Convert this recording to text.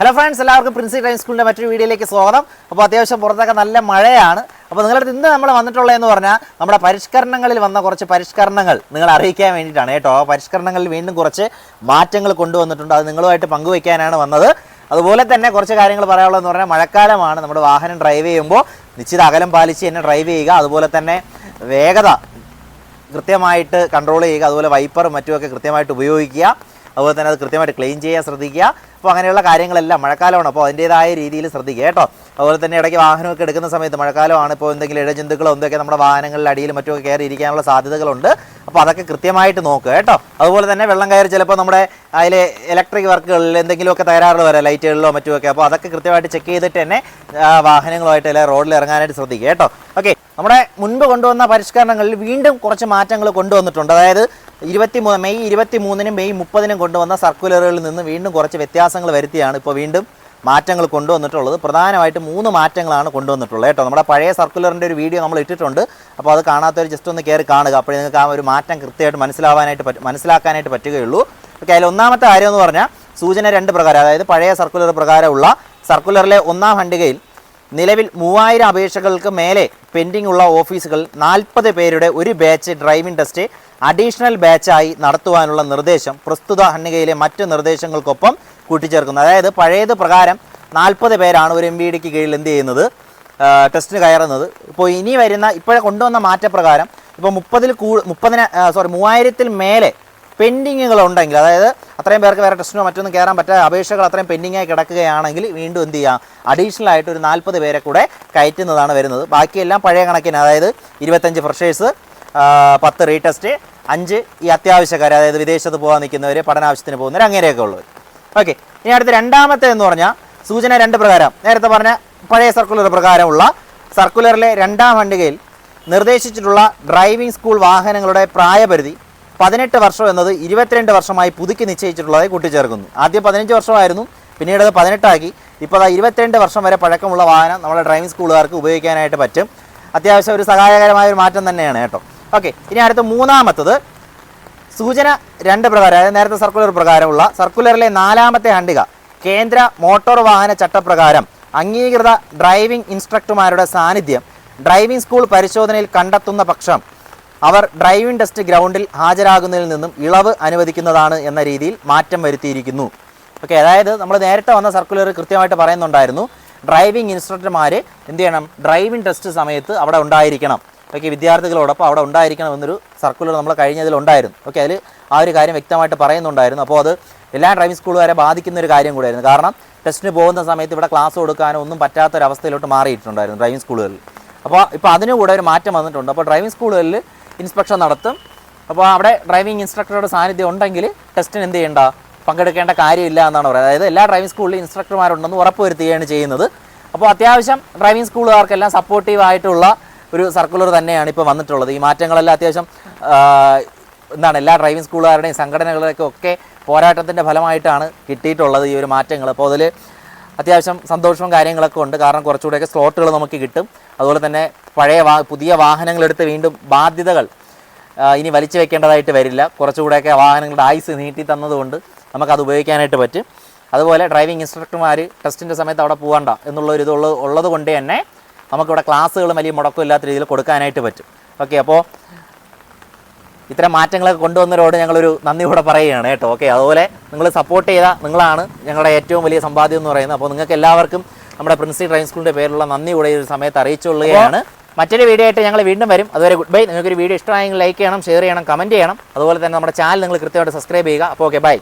Hello friends എല്ലാവർക്കും Princy driving സ്കൂളിന്റെ മറ്റൊരു വീഡിയോയിലേക്ക് സ്വാഗതം. അപ്പോൾ അത്യാവശ്യം പുറത്തൊക്കെ നല്ല മഴയാണ്. അപ്പോൾ നിങ്ങളുടെ ഇന്ന് നമ്മൾ വന്നിട്ടുള്ളതെന്ന് പറഞ്ഞാൽ നമ്മുടെ പരിഷ്കരണങ്ങളിൽ വന്ന കുറച്ച് പരിഷ്കരണങ്ങൾ നിങ്ങൾ അറിയിക്കാൻ വേണ്ടിയിട്ടാണ് കേട്ടോ. ആ പരിഷ്കരണങ്ങളിൽ വീണ്ടും കുറച്ച് മാറ്റങ്ങൾ കൊണ്ടുവന്നിട്ടുണ്ട്. അത് നിങ്ങളുമായിട്ട് പങ്കുവയ്ക്കാനാണ് വന്നത്. അതുപോലെ തന്നെ കുറച്ച് കാര്യങ്ങൾ പറയാനുള്ളതെന്ന് പറഞ്ഞാൽ മഴക്കാലമാണ്. നമ്മുടെ വാഹനം ഡ്രൈവ് ചെയ്യുമ്പോൾ നിശ്ചിത അകലം പാലിച്ച് തന്നെ ഡ്രൈവ് ചെയ്യുക. അതുപോലെ തന്നെ വേഗത കൃത്യമായിട്ട് കൺട്രോൾ ചെയ്യുക. അതുപോലെ വൈപ്പറും മറ്റുമൊക്കെ കൃത്യമായിട്ട് ഉപയോഗിക്കുക. അതുപോലെ തന്നെ അത് കൃത്യമായിട്ട് ക്ലീൻ ചെയ്യാൻ ശ്രദ്ധിക്കുക. അപ്പോൾ അങ്ങനെയുള്ള കാര്യങ്ങളെല്ലാം മഴക്കാലമാണ്. അപ്പോൾ അതിന്റേതായ രീതിയിൽ ശ്രദ്ധിക്കുക കേട്ടോ. അതുപോലെ തന്നെ ഇടയ്ക്ക് വാഹനമൊക്കെ എടുക്കുന്ന സമയത്ത് മഴക്കാലമാണ്. ഇപ്പോൾ എന്തെങ്കിലും ഇഴജന്തുക്കളോ എന്തൊക്കെ നമ്മുടെ വാഹനങ്ങളുടെ അടിയിൽ മറ്റുമൊക്കെ കയറി ഇരിക്കാനുള്ള സാധ്യതകളുണ്ട്. അപ്പോൾ അതൊക്കെ കൃത്യമായിട്ട് നോക്കുക കേട്ടോ. അതുപോലെ തന്നെ വെള്ളം കയറി ചിലപ്പോൾ നമ്മുടെ അതിൽ ഇലക്ട്രിക് വർക്കുകളിൽ എന്തെങ്കിലുമൊക്കെ തകരാറുകൾ വരാം ലൈറ്റുകളിലോ മറ്റുമൊക്കെ. അപ്പോൾ അതൊക്കെ കൃത്യമായിട്ട് ചെക്ക് ചെയ്തിട്ട് തന്നെ വാഹനങ്ങളുമായിട്ട് അല്ലെങ്കിൽ റോഡിൽ ഇറങ്ങാനായിട്ട് ശ്രദ്ധിക്കുക കേട്ടോ. ഓക്കെ നമ്മുടെ മുൻപ് കൊണ്ടുവന്ന പരിഷ്കരണങ്ങളിൽ വീണ്ടും കുറച്ച് മാറ്റങ്ങൾ കൊണ്ടുവന്നിട്ടുണ്ട്. അതായത് ഇരുപത്തി മൂന്ന് മെയ് ഇരുപത്തി മൂന്നിനും മെയ് മുപ്പതിനും കൊണ്ടുവന്ന സർക്കുലറുകളിൽ നിന്ന് വീണ്ടും കുറച്ച് വ്യത്യാസങ്ങൾ വരുത്തിയാണ് ഇപ്പോൾ വീണ്ടും മാറ്റങ്ങൾ കൊണ്ടുവന്നിട്ടുള്ളത്. പ്രധാനമായിട്ട് മൂന്ന് മാറ്റങ്ങളാണ് കൊണ്ടുവന്നിട്ടുള്ളത് കേട്ടോ. നമ്മുടെ പഴയ സർക്കുലറിന്റെ ഒരു വീഡിയോ നമ്മൾ ഇട്ടിട്ടുണ്ട്. അപ്പോൾ അത് കാണാത്തവർ ജസ്റ്റ് ഒന്ന് കയറി കാണുക. അപ്പോൾ നിങ്ങൾക്ക് ആ ഒരു മാറ്റം കൃത്യമായിട്ട് മനസ്സിലാവാനായിട്ട് പറ്റും മനസ്സിലാക്കാനായിട്ട് പറ്റുകയുള്ളൂ. ഓക്കെ അതിൽ ഒന്നാമത്തെ കാര്യം എന്ന് പറഞ്ഞാൽ സൂചന രണ്ട് പ്രകാരം അതായത് പഴയ സർക്കുലർ പ്രകാരമുള്ള സർക്കുലറിലെ ഒന്നാം ഖണ്ഡികയിൽ നിലവിൽ മൂവായിരം അപേക്ഷകൾക്ക് മേലെ പെൻഡിംഗ് ഉള്ള ഓഫീസുകൾ നാൽപ്പത് പേരുടെ ഒരു ബാച്ച് ഡ്രൈവിംഗ് ടെസ്റ്റ് അഡീഷണൽ ബാച്ചായി നടത്തുവാനുള്ള നിർദ്ദേശം പ്രസ്തുത ഹണ്ണികയിലെ മറ്റ് നിർദ്ദേശങ്ങൾക്കൊപ്പം കൂട്ടിച്ചേർക്കുന്നു. അതായത് പഴയത് പ്രകാരം നാൽപ്പത് പേരാണ് ഒരു എം ബി ഡിക്ക് കീഴിൽ എന്ത് ചെയ്യുന്നത്? ടെസ്റ്റിന് കയറുന്നത്. ഇപ്പോൾ ഇനി വരുന്ന ഇപ്പോഴെ കൊണ്ടുവന്ന മാറ്റപ്രകാരം ഇപ്പോൾ മുപ്പതിൽ കൂ മുപ്പതിന് സോറി മൂവായിരത്തിൽ മേലെ പെൻഡിങ്ങുകൾ ഉണ്ടെങ്കിൽ അതായത് അത്രയും പേർക്ക് വേറെ ടെസ്റ്റിനോ മറ്റൊന്നും കയറാൻ പറ്റാ അപേക്ഷകൾ അത്രയും പെൻഡിങ്ങായി കിടക്കുകയാണെങ്കിൽ വീണ്ടും എന്ത് ചെയ്യാം? അഡീഷണൽ ആയിട്ട് ഒരു നാൽപ്പത് പേരെ കൂടെ കയറ്റുന്നതാണ് വരുന്നത്. ബാക്കിയെല്ലാം പഴയ കണക്കിന് അതായത് ഇരുപത്തഞ്ച് ഫ്രഷേഴ്സ് പത്ത് റീടെസ്റ്റ് അഞ്ച് ഈ അത്യാവശ്യക്കാർ അതായത് വിദേശത്ത് പോകാൻ നിൽക്കുന്നവർ പഠനാവശ്യത്തിന് പോകുന്നവർ അങ്ങനെയൊക്കെ ഉള്ളവർ ഓക്കെ ഇനി അടുത്ത രണ്ടാമത്തെ എന്ന് പറഞ്ഞാൽ സൂചന രണ്ട് പ്രകാരം. നേരത്തെ പറഞ്ഞ പഴയ സർക്കുലർ പ്രകാരമുള്ള സർക്കുലറിലെ രണ്ടാം ഖണ്ഡികയിൽ നിർദ്ദേശിച്ചിട്ടുള്ള ഡ്രൈവിംഗ് സ്കൂൾ വാഹനങ്ങളുടെ പ്രായപരിധി പതിനെട്ട് വർഷം എന്നത് ഇരുപത്തിരണ്ട് വർഷമായി പുതുക്കി നിശ്ചയിച്ചിട്ടുള്ളതായി കൂട്ടിച്ചേർക്കുന്നു ആദ്യം പതിനഞ്ച് വർഷമായിരുന്നു പിന്നീട് അത് പതിനെട്ടാക്കി. ഇപ്പോൾ അത് ഇരുപത്തിരണ്ട് വർഷം വരെ പഴക്കമുള്ള വാഹനം നമ്മുടെ ഡ്രൈവിംഗ് സ്കൂളുകാർക്ക് ഉപയോഗിക്കാനായിട്ട് പറ്റും. അത്യാവശ്യം ഒരു സഹായകരമായ ഒരു മാറ്റം തന്നെയാണ് കേട്ടോ. ഓക്കെ ഇനി അടുത്ത മൂന്നാമത്തത് സൂചന രണ്ട് പ്രകാരം അതായത് നേരത്തെ സർക്കുലർ പ്രകാരമുള്ള സർക്കുലറിലെ നാലാമത്തെ ഹണ്ടിക കേന്ദ്ര മോട്ടോർ വാഹന ചട്ടപ്രകാരം അംഗീകൃത ഡ്രൈവിംഗ് ഇൻസ്ട്രക്ടർമാരുടെ സാന്നിധ്യം ഡ്രൈവിംഗ് സ്കൂൾ പരിശോധനയിൽ കണ്ടെത്തുന്ന പക്ഷം അവർ ഡ്രൈവിംഗ് ടെസ്റ്റ് ഗ്രൗണ്ടിൽ ഹാജരാകുന്നതിൽ നിന്നും ഇളവ് അനുവദിക്കുന്നതാണ് എന്ന രീതിയിൽ മാറ്റം വരുത്തിയിരിക്കുന്നു. ഓക്കെ അതായത് നമ്മൾ നേരത്തെ വന്ന സർക്കുലർ കൃത്യമായിട്ട് പറയുന്നുണ്ടായിരുന്നു ഡ്രൈവിംഗ് ഇൻസ്ട്രക്ടർമാർ എന്ത് ചെയ്യണം? ഡ്രൈവിംഗ് ടെസ്റ്റ് സമയത്ത് അവിടെ ഉണ്ടായിരിക്കണം. ഓക്കെ വിദ്യാർത്ഥികളോടൊപ്പം അവിടെ ഉണ്ടായിരിക്കണം എന്നൊരു സർക്കുലർ നമ്മൾ കഴിഞ്ഞതിൽ ഉണ്ടായിരുന്നു. ഓക്കെ അതിൽ ആ ഒരു കാര്യം വ്യക്തമായിട്ട് പറയുന്നുണ്ടായിരുന്നു. അപ്പോൾ അത് എല്ലാ ഡ്രൈവിംഗ് സ്കൂളുകാരെ ബാധിക്കുന്ന ഒരു കാര്യം കൂടിയായിരുന്നു. കാരണം ടെസ്റ്റിന് പോകുന്ന സമയത്ത് ഇവിടെ ക്ലാസ് കൊടുക്കാനോ ഒന്നും പറ്റാത്തൊരവസ്ഥയിലോട്ട് മാറിയിട്ടുണ്ടായിരുന്നു ഡ്രൈവിംഗ് സ്കൂളുകളിൽ അപ്പോൾ ഇപ്പോൾ അതിന് കൂടെ ഒരു മാറ്റം വന്നിട്ടുണ്ട്. അപ്പോൾ ഡ്രൈവിംഗ് സ്കൂളുകളിൽ ഇൻസ്പെക്ഷൻ നടത്തും. അപ്പോൾ അവിടെ ഡ്രൈവിംഗ് ഇൻസ്ട്രക്ടറുടെ സാന്നിധ്യം ഉണ്ടെങ്കിൽ ടെസ്റ്റിന് എന്ത് ചെയ്യേണ്ട? പങ്കെടുക്കേണ്ട കാര്യമില്ല എന്നാണ് പറയുന്നത്. അതായത് എല്ലാ ഡ്രൈവിംഗ് സ്കൂളിലും ഇൻസ്ട്രക്ടർമാരുണ്ടെന്ന് ഉറപ്പുവരുത്തുകയാണ് ചെയ്യുന്നത്. അപ്പോൾ അത്യാവശ്യം ഡ്രൈവിംഗ് സ്കൂളുകാർക്കെല്ലാം സപ്പോർട്ടീവ് ആയിട്ടുള്ള ഒരു സർക്കുലർ തന്നെയാണ് ഇപ്പോൾ വന്നിട്ടുള്ളത്. ഈ മാറ്റങ്ങളെല്ലാം അത്യാവശ്യം എന്താണ് എല്ലാ ഡ്രൈവിംഗ് സ്കൂളുകാരുടെയും സംഘടനകളുടെയൊക്കെ ഒക്കെ പോരാട്ടത്തിന്റെ ഫലമായിട്ടാണ് കിട്ടിയിട്ടുള്ളത് ഈ ഒരു മാറ്റങ്ങൾ. അപ്പോൾ അതിൽ അത്യാവശ്യം സന്തോഷവും കാര്യങ്ങളൊക്കെ ഉണ്ട്. കാരണം കുറച്ചുകൂടെയൊക്കെ സ്ലോട്ടുകൾ നമുക്ക് കിട്ടും. അതുപോലെ തന്നെ പഴയ വാ പുതിയ വാഹനങ്ങളെടുത്ത് വീണ്ടും ബാധ്യതകൾ ഇനി വലിച്ചു വെക്കേണ്ടതായിട്ട് വരില്ല. കുറച്ചുകൂടെയൊക്കെ വാഹനങ്ങളുടെ ആയുസ് നീട്ടി തന്നതുകൊണ്ട് നമുക്കത് ഉപയോഗിക്കാനായിട്ട് പറ്റും. അതുപോലെ ഡ്രൈവിംഗ് ഇൻസ്ട്രക്ടർമാർ ടെസ്റ്റിന്റെ സമയത്ത് അവിടെ പോകണ്ട എന്നുള്ള ഒരു ഇതുള്ള ഉള്ളത് കൊണ്ട് തന്നെ നമുക്കിവിടെ ക്ലാസ്സുകളും വലിയ മുടക്കമില്ലാത്ത രീതിയിൽ കൊടുക്കാനായിട്ട് പറ്റും. ഓക്കെ അപ്പോൾ ഇത്തരം മാറ്റങ്ങളൊക്കെ കൊണ്ടുവന്നവരോട് ഞങ്ങളൊരു നന്ദി കൂടെ പറയുകയാണ് കേട്ടോ. ഓക്കെ അതുപോലെ നിങ്ങൾ സപ്പോർട്ട് ചെയ്ത നിങ്ങളാണ് ഞങ്ങളുടെ ഏറ്റവും വലിയ സമ്പാദ്യം എന്ന് പറയുന്നത്. അപ്പോൾ നിങ്ങൾക്ക് എല്ലാവർക്കും നമ്മുടെ പ്രിൻസി ഡ്രൈവിംഗ് സ്കൂളിന്റെ പേരിലുള്ള നന്ദി കൂടെ ഈ സമയത്ത് അറിയിച്ചുകൊള്ളുകയാണ്. മറ്റൊരു വീഡിയോ ആയിട്ട് ഞങ്ങൾ വീണ്ടും വരും. അതുവരെ ഗുഡ് ബൈ നിങ്ങൾക്കൊരു വീഡിയോ ഇഷ്ടമായെങ്കിൽ ലൈക്ക് ചെയ്യണം ഷെയർ ചെയ്യണം കമന്റ് ചെയ്യണം. അതുപോലെ തന്നെ നമ്മുടെ ചാനൽ നിങ്ങൾ കൃത്യമായിട്ട് സബ്സ്ക്രൈബ് ചെയ്യുക. അപ്പോൾ ഓക്കെ ബൈ